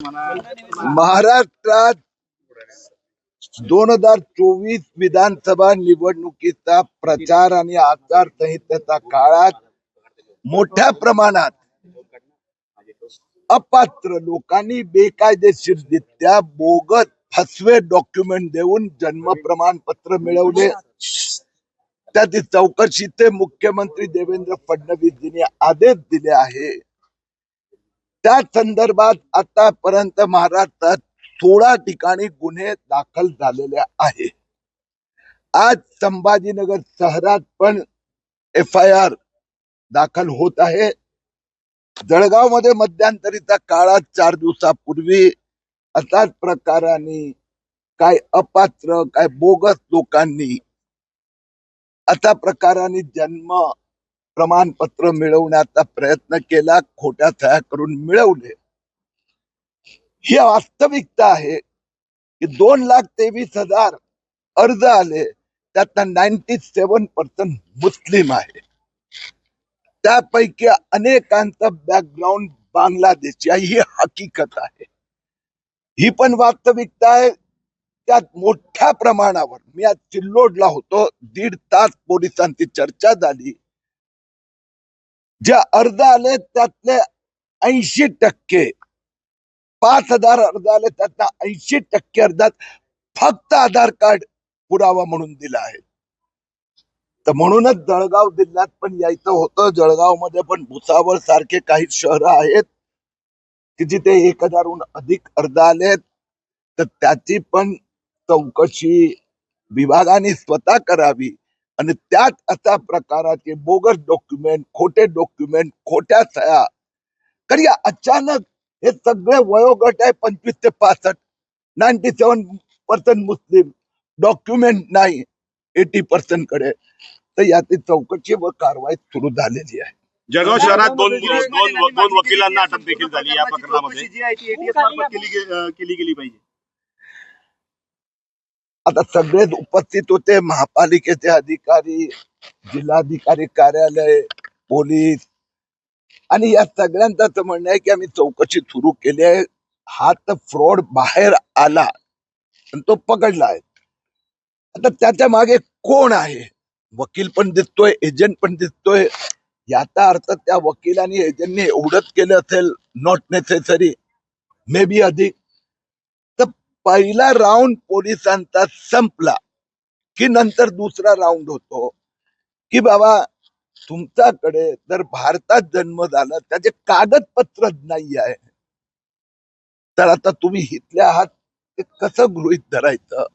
महाराष्ट्रात दोन हजार चोवीस विधानसभा निवडणुकीचा प्रचार आणि आचारसंहितेच्या काळात मोठ्या प्रमाणात अपात्र लोकांनी बेकायदेशीररित्या बोगत फसवे डॉक्युमेंट देऊन जन्म प्रमाणपत्र मिळवले. त्याची चौकशीचे मुख्यमंत्री देवेंद्र फडणवीस यांनी आदेश दिले आहे. त्या संदर्भात आतापर्यंत महाराष्ट्रात सोळा ठिकाणी गुन्हे दाखल झालेले आहे. आज संभाजीनगर शहरात पण एफ आय आर दाखल होत आहे. जळगावमध्ये मध्यंतरीच्या काळात चार दिवसापूर्वी असाच प्रकाराने काय अपात्र काय बोगस लोकांनी अशा प्रकाराने जन्म प्रमाणपत्र मिळवण्याचा प्रयत्न केला खोट्या सह्या करून मिळवले. ही वास्तविकता आहे की दोन लाख तेवीस हजार अर्ज आले त्यात नाईन्टी सेवन पर्सेंट मुस्लिम आहे. त्यापैकी अनेकांचं बॅकग्राऊंड बांगलादेश ही हकीकत आहे. ही पण वास्तविकता आहे त्यात मोठ्या प्रमाणावर मी आज चिल्लोडला होतो दीड तास पोलिसांची चर्चा झाली. जे अर्ज आले त्यातले ऐंशी टक्के पाच हजार अर्ज आले त्यातल्या ऐंशी टक्के अर्जात फक्त आधार कार्ड पुरावा म्हणून दिला आहे. तर म्हणूनच जळगाव जिल्ह्यात पण यायचं होतं. जळगावमध्ये पण भुसावळ सारखे काही शहर आहेत की जिथे एक हजारहून अधिक अर्ज आलेत. तर त्याची पण चौकशी विभागाने स्वतः करावी. आणि त्यात अशा प्रकाराचे बोगस डॉक्युमेंट खोटे डॉक्युमेंट खोट्या सह्या. कारण या अचानक हे सगळे वयोगट आहे पंचवीस ते पासष्ट. Ninety seven percent Muslim. Document नाही. एटी पर्सेंट कडे. तर याची चौकशी व कारवाई सुरू झालेली आहे. जळगाव शहरात दोन दोन दोन वकिलांना अटक देखील झाली या प्रकरणामध्ये. अं, केली गेली पाहिजे. आता सगळेच उपस्थित होते. महापालिकेचे अधिकारी जिल्हाधिकारी कार्यालय पोलीस. आणि या सगळ्यांचं असं म्हणणं आहे की आम्ही चौकशी सुरू केली आहे. हा तर फ्रॉड बाहेर आला आणि तो पकडला आहे. आता त्याच्यामागे कोण आहे? वकील पण दिसतोय एजंट पण दिसतोय. याचा अर्थ त्या वकिलांनी एजंटने एवढंच केलं असेल नॉट नेसेसरी मे बी अधिक पहिला राऊंड पोलिसांचा संपला की नंतर दुसरा राऊंड होतो. की बाबा तुमच्याकडे जर भारतात जन्म झाला त्याचे कागदपत्र नाही आहे. तर आता तुम्ही हितल्या आहात ते कसं गृहित धरायचं?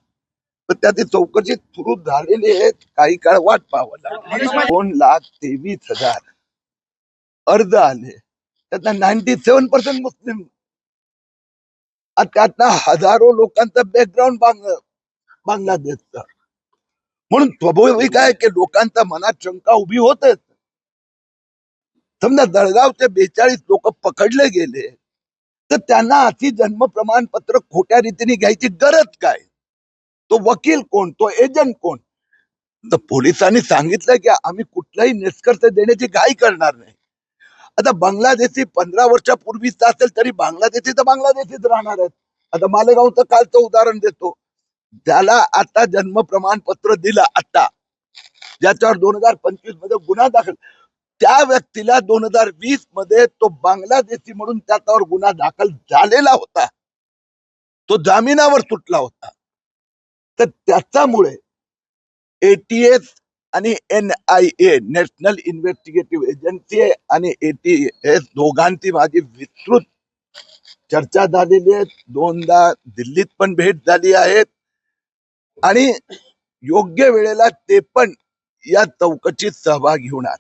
तर त्याची चौकशी सुरू झालेली आहे. काही काळ वाट पाहावं लागेल. दोन लाख तेवीस हजार. अर्ज आले. त्यातला नाईन्टी सेव्हन पर्सेंट मुस्लिम आणि त्यातला हजारो लोकांचं बॅकग्राऊंड बांग बांगलादेशचा. म्हणून स्वाभाविक आहे की लोकांच्या मनात शंका उभी होतेच. समजा जळगावचे बेचाळीस लोक पकडले गेले तर त्यांना अति जन्म प्रमाणपत्र खोट्या रीतीने घ्यायची गरज काय? तो वकील कोण? तो एजंट कोण? तर पोलिसांनी सांगितलं की आम्ही कुठलाही निष्कर्ष देण्याची घाई करणार नाही. आता बांगलादेशी पंधरा वर्षापूर्वीच असेल तरी बांगलादेशी तर बांगलादेशीच राहणार आहेत. आता मालेगावचं कालचं उदाहरण देतो. त्याला आता जन्म प्रमाणपत्र दिलं आता. ज्याच्यावर दोन हजार पंचवीसमध्ये गुन्हा दाखल. त्या व्यक्तीला दोन हजार वीसमध्ये तो बांगलादेशी म्हणून त्याच्यावर गुन्हा दाखल झालेला होता. तो जामिनावर सुटला होता. तर त्याच्यामुळे एटीएस आणि N I A national investigative agency आणि ए टी एस दोघांची माझी विस्तृत चर्चा झालेली आहे. दोनदा दिल्लीत पण भेट झाली आहेत आणि योग्य वेळेला ते पण या चौकशीत सहभागी होणार.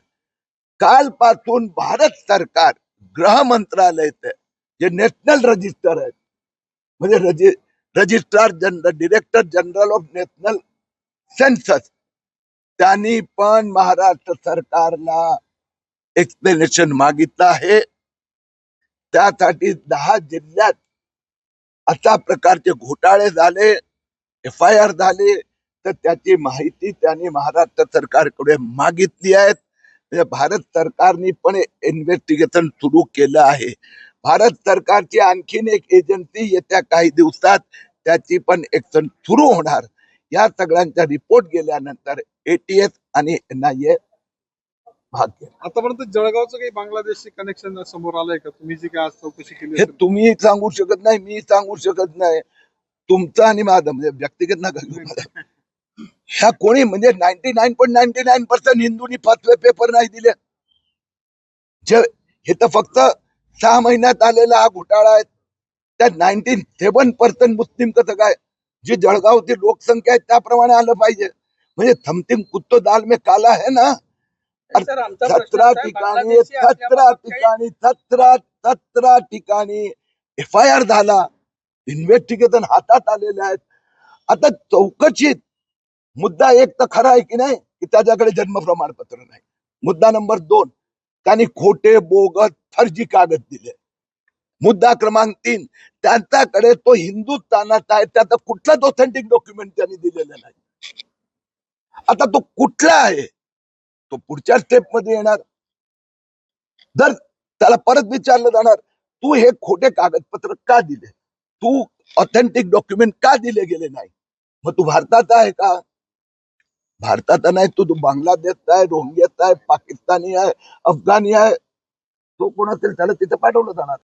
कालपासून भारत सरकार गृह मंत्रालय जे नॅशनल रजिस्टर आहेत म्हणजे रजि registrar general director general of national census त्यांनी पण महाराष्ट्र सरकारला एक्सप्लेनेशन मागितलं आहे. त्यासाठी दहा जिल्ह्यात अशा प्रकारचे घोटाळे झाले एफ आय आर झाले तर त्याची माहिती त्यांनी महाराष्ट्र सरकारकडे मागितली आहे. म्हणजे भारत सरकारने पण इन्व्हेस्टिगेशन सुरू केलं आहे. भारत सरकारची आणखीन एक एजन्सी येत्या काही दिवसात त्याची पण एक्शन सुरू होणार. या सगळ्यांचा रिपोर्ट गेल्यानंतर एटीएस आणि एनआयए भाग घेणार. आतापर्यंत जळगावचं काही बांगलादेशचे कनेक्शन समोर आलंय का तुम्ही जी काय आज चौकशी केली हे असेल? तुम्ही सांगू शकत नाही मी सांगू शकत नाही तुमचं आणि माझं म्हणजे व्यक्तिगत नका घेऊ मला. ह्या कोणी म्हणजे ninety nine point ninety nine percent हिंदूंनी फसवे पेपर नाही दिले जे हे तर फक्त सहा महिन्यात आलेला हा घोटाळा आहे त्यात नाईन्टी सेवन पर्सेंट मुस्लिम कसं काय जी जळगावची लोकसंख्या आहे त्याप्रमाणे आलं पाहिजे. म्हणजे थमथिम कुत्तो दाल में काला है ना? सतरा ठिकाणी सतरा ठिकाणी सतरा सतरा ठिकाणी एफ आय आर झाला. इन्व्हेस्टिगेशन हातात आलेले आहेत. आता चौकशीत मुद्दा एक तर खरा आहे की नाही की त्याच्याकडे जन्म प्रमाणपत्र नाही. मुद्दा नंबर दोन त्यांनी खोटे बोगस फर्जी कागद दिले. मुद्दा क्रमांक तीन. त्यांच्याकडे तो हिंदुस्थानात आहे. त्यात कुठलाच ऑथेंटिक डॉक्युमेंट त्यांनी दिलेलं नाही. आता तो कुठला आहे? तो पुढच्या स्टेपमध्ये येणार. जर त्याला परत विचारलं जाणार तू हे खोटे कागदपत्र का दिले? तू ऑथेंटिक डॉक्युमेंट का दिले गेले नाही? मग तू भारतात आहे का? भारतात नाही तू तू बांगलादेशचा आहे रोहिंग्याचा आहे पाकिस्तानी आहे अफगाणी आहे. तो कोण असेल त्याला तिथे पाठवलं जाणार.